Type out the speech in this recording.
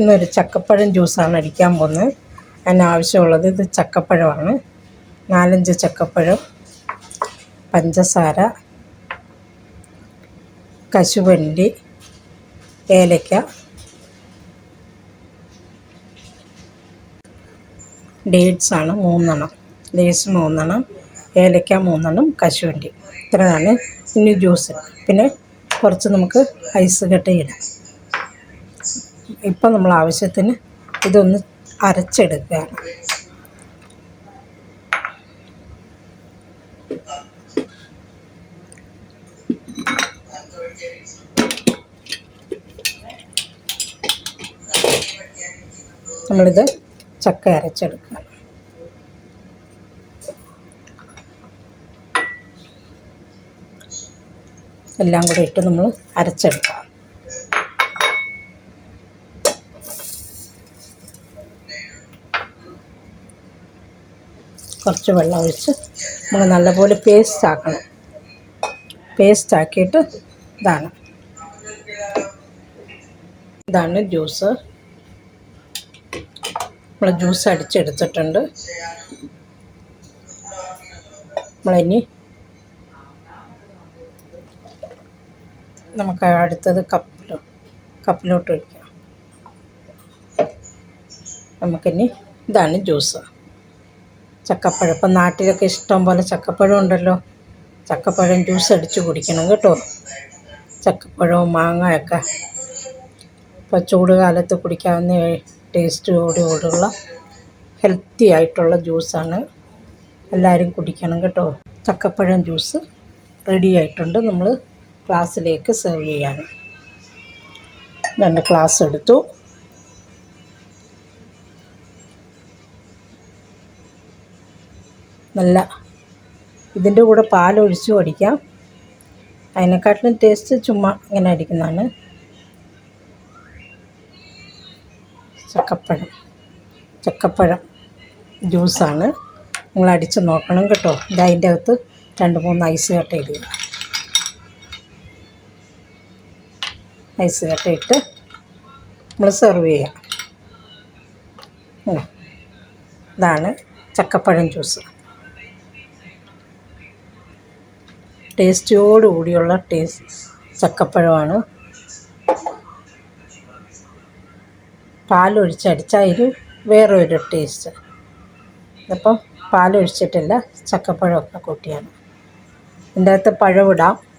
ഇന്നൊരു ചക്കപ്പഴം ജ്യൂസാണ് അടിക്കാൻ പോകുന്നത്. അതിന് ആവശ്യമുള്ളത് ഇത് ചക്കപ്പഴമാണ്. നാലഞ്ച് ചക്കപ്പഴം പഞ്ചസാര കശുവണ്ടി ഏലക്ക ഡേറ്റ്സ് ആണ് മൂന്നെണ്ണം. ഡേറ്റ്സ് മൂന്നെണ്ണം ഏലക്ക മൂന്നെണ്ണം കശുവണ്ടി. ഇത്രയാണ് ഇനി ജ്യൂസ്. പിന്നെ കുറച്ച് നമുക്ക് ഐസ് കട്ടയിടാം ഇപ്പം നമ്മൾ ആവശ്യത്തിന് ഇതൊന്ന് അരച്ചെടുക്കുകയാണ്. നമ്മളിത് ചക്ക അരച്ചെടുക്കുക. എല്ലാം കൂടെ ഇട്ട് നമ്മൾ അരച്ചെടുക്കുക. കുറച്ച് വെള്ളം ഒഴിച്ച് നമ്മൾ നല്ലപോലെ പേസ്റ്റ് ആക്കണം. പേസ്റ്റ് ആക്കിയിട്ട് ഇതാണ്. ഇതാണ് ജ്യൂസ് നമ്മൾ ജ്യൂസ് അടിച്ചെടുത്തിട്ടുണ്ട്. നമ്മളിനി നമുക്ക് അടുത്തത് കപ്പിലോ കപ്പിലോട്ട് ഒഴിക്കാം. നമുക്കിനി ഇതാണ് ജ്യൂസ് ചക്കപ്പഴം. ഇപ്പം നാട്ടിലൊക്കെ ഇഷ്ടം പോലെ ചക്കപ്പഴം ഉണ്ടല്ലോ. ചക്കപ്പഴം ജ്യൂസ് അടിച്ച് കുടിക്കണം കേട്ടോ. ചക്കപ്പഴവും മാങ്ങയൊക്കെ. ഇപ്പോൾ ചൂട് കാലത്ത് കുടിക്കാവുന്ന ടേസ്റ്റോടുകൂടിയുള്ള ഹെൽത്തി ആയിട്ടുള്ള ജ്യൂസാണ് എല്ലാവരും കുടിക്കണം കേട്ടോ. ചക്കപ്പഴം ജ്യൂസ് റെഡി ആയിട്ടുണ്ട് നമ്മൾ ക്ലാസ്സിലേക്ക് സെർവ് ചെയ്യാണ് രണ്ട് ക്ലാസ് എടുത്തു. നല്ല ഇതിന്റെ കൂടെ പാലൊഴിച്ചും അടിക്കാം അതിനെക്കാട്ടിലും ടേസ്റ്റ് ചുമ്മാ ഇങ്ങനെ അടിക്കുന്നതാണ്. ചക്കപ്പഴം. ചക്കപ്പഴം ജ്യൂസാണ് നിങ്ങൾ അടിച്ച് നോക്കണം കേട്ടോ. ഇത് അതിന്റെ അകത്ത് രണ്ട് മൂന്ന് ഐസ് കട്ട ഇടുക ഐസ് കട്ട ഇട്ട് നമ്മൾ സെർവ് ചെയ്യാം. ഇതാണ് ചക്കപ്പഴം ജ്യൂസ് ടേസ്റ്റോടു കൂടിയുള്ള ടേസ്റ്റ് ചക്കപ്പഴമാണ്. പാലൊഴിച്ചടിച്ചാൽ ഇത് വേറെ ഒരു ടേസ്റ്റ്. അപ്പം പാലൊഴിച്ചിട്ടില്ല ചക്കപ്പഴമൊക്കെ കൂട്ടിയാണ്. ഇതിന്റെ അകത്ത് പഴമിടാം